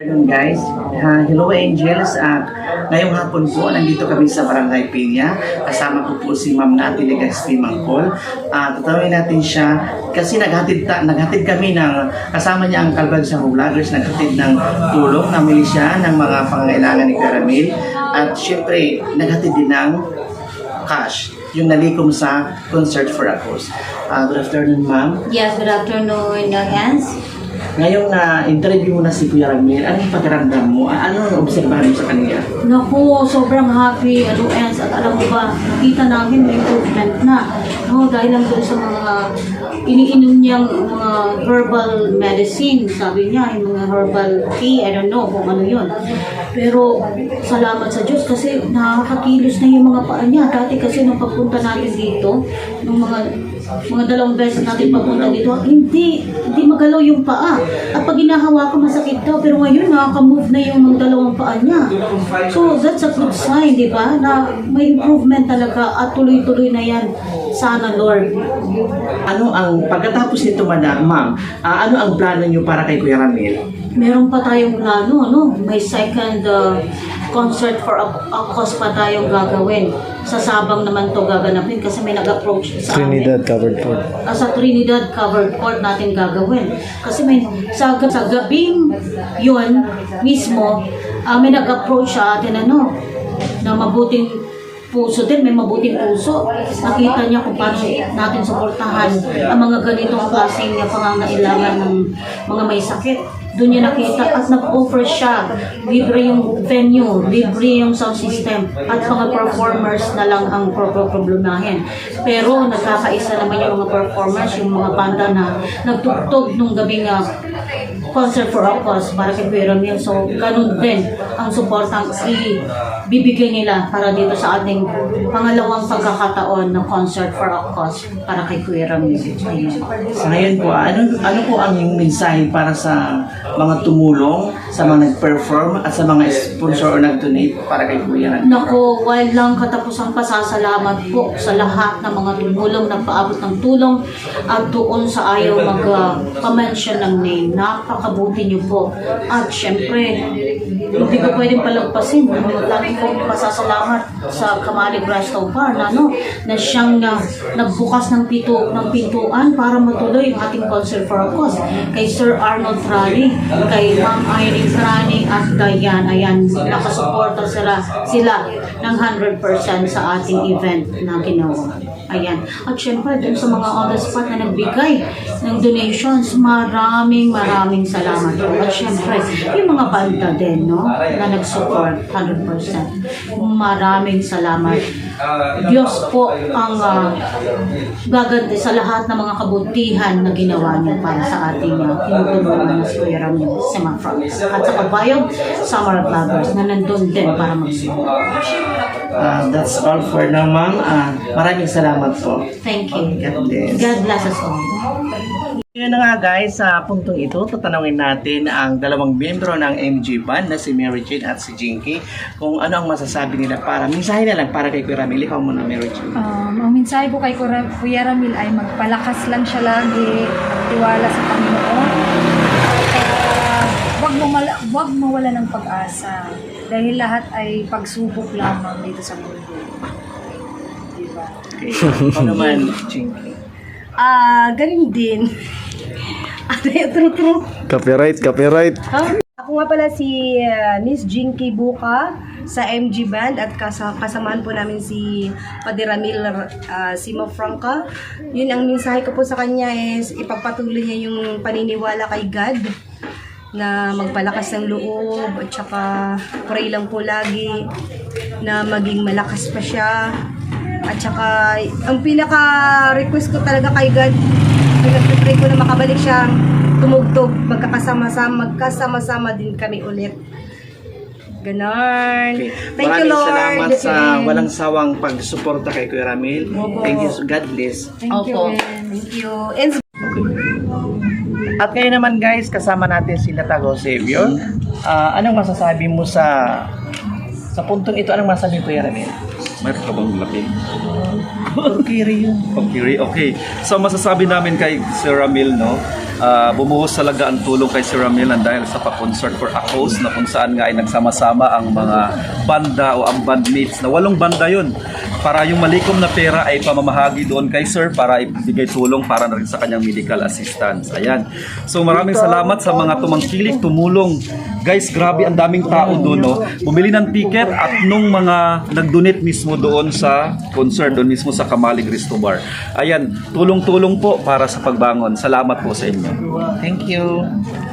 Ayun guys, Ha, hello angels at ngayong hapon po nandito kami sa Barangay Pinya kasama ko po si Ma'am Nati Legazpi Mangkol at tatawin natin siya kasi naghatid, ta, naghatid kami ng kasama niya ang Kalbag sa Vloggers naghatid ng tulong namili siya ng mga pangailangan ni Caramel at syempre naghatid din ng cash yung nalikom sa Concert for a Cause. Ah, good afternoon ma'am. Yes, good afternoon, uh, Hans. Ngayong na-interview mo na si Kuya Ramil, anong pakiramdam mo? Ano ang obserbahan mo sa kanya? Naku, sobrang happy, ano, Hans. At alam mo ba, nakita namin may improvement na. No, dahil lang doon sa mga iniinom niyang mga herbal medicine. Sabi niya, yung mga herbal tea, I don't know kung ano yun. Pero salamat sa Diyos kasi nakakakilos na yung mga paa niya. Dati kasi nung pagpunta natin dito, nung mga mga dalawang beses natin papunta dito, hindi, hindi magalaw yung paa. At pag hinahawakan, masakit daw. Pero ngayon, nakaka-move na yung mga dalawang paa niya. So, that's a good sign, di ba? Na may improvement talaga at tuloy-tuloy na yan. Sana, Lord. Ano ang, pagkatapos nito, madam, ma'am, ah, ano ang plano niyo para kay Kuya Ramil? Meron pa tayong plano, no? May second uh, concert for a, a cause pa tayong gagawin. Sa Sabang naman to gaganapin kasi may nag-approach sa amin. Trinidad covered po. Ah, sa Trinidad covered court natin gagawin. Kasi may sa, sa gabing yun mismo, ah, may nag-approach sa atin ano, na mabuting puso din, may mabuting puso. Nakita niya kung paano natin suportahan ang mga ganitong klaseng pangangailangan ng mga may sakit. Doon niya nakita at nag-offer siya. Libre yung venue, libre yung sound system, at mga performers na lang ang problemahin. Pero nagkakaisa naman yung mga performers, yung mga banda na nagtugtog nung gabi nga concert for a cause para kay Kuya Ramil. So, ganun din ang suportang ibibigay nila para dito sa ating pangalawang pagkakataon na concert for a cause para kay Kuya Ramil. Ayun. Sa ngayon po, ano, ano po ang inyong mensahe para sa mga tumulong, sa mga nag-perform, at sa mga sponsor o nag-donate para kay Kuya Ramil? Nako, while lang katapusang pasasalamat po sa lahat ng mga tumulong, nagpaabot ng tulong at doon sa ayaw mag-mention ng name. Napakabuti niyo po. At syempre, hindi ko pwedeng palagpasin. Lagi ko pasasalamat sa Kamalig Resto Bar na, no, na siyang na, nagbukas ng, pito, ng pintuan para matuloy ang ating concert for a cause. Kay Sir Arnold Trani, kay Ma'am Irene Trani Diane. Ayan, nakasuporta sila, sila ng 100% sa ating event na ginawa. Ayan. At syempre, dun sa mga on the spot na nagbigay ng donations, maraming maraming salamat. At syempre, yung mga banda din, no, na nag-support 100%. Maraming salamat. Diyos po ang uh, gaganti sa lahat ng mga kabutihan na ginawa niyo para sa ating uh, tinutulungan na si Kuya Ramil Sema Frogs. At sa Kabayog, Summer Vloggers na nandun din para mag-support. Ah, that's all for now, ma'am. Ah, maraming salamat po. Thank you. God bless. God bless us all. Na nga guys, sa puntong ito, tatanungin natin ang dalawang miyembro ng MG Band na si Mary Jane at si Jinky kung ano ang masasabi nila para, mensahe na lang para kay Kuya Ramil. Ikaw muna, Mary Jane. Um, ang mensahe ko kay Kuya Ramil ay magpalakas lang siya lagi, tiwala sa Panginoon. Uh, wag, mawala, wag mawala ng pag-asa dahil lahat ay pagsubok lamang dito sa mundo. Diba? Okay. Ikaw naman. Ah, ganun din. Ano yung true-true? Copyright, copyright. Ako nga pala si ah, Miss Jinky Buka sa MG Band at kasa kasamaan po namin si Padre Ramil uh, Simo Franca. Yun ang mensahe ko po sa kanya is ipagpatuloy niya yung paniniwala kay God na magpalakas ng loob at saka pray lang po lagi na maging malakas pa siya at saka ang pinaka request ko talaga kay God pinag-pray ko na makabalik siya tumugtog magkakasama-sama magkasama-sama din kami ulit Ganon. Okay. Thank you, Maraming Lord. salamat sa walang sawang pagsuporta kay Kuya Ramil. Thank you. God bless. Thank you, Opo. Ben. Thank you. And At ngayon naman guys, kasama natin si Natago Savior. Ah, anong masasabi mo sa sa puntong ito? Anong masasabi Kuya Ramil? Mayroon ka bang lapin? Turkiri yun. Okay, okay. So masasabi namin kay Sir Ramil, no? Ah, bumuhos talaga ang tulong kay Sir Ramil and dahil sa pa-concert for a cause na kung saan nga ay nagsama-sama ang mga banda o ang bandmates na walong banda yun para yung malikom na pera ay pamamahagi doon kay Sir para ibigay tulong para na rin sa kanyang medical assistance. Ayan. So maraming salamat sa mga tumangkilik, tumulong. Guys, grabe ang daming tao doon, no? Bumili ng ticket at nung mga nag-donate mismo doon sa concert, doon mismo sa Kamalig Resto Bar. Ayan, tulong-tulong po para sa pagbangon. Salamat po sa inyo. Thank you.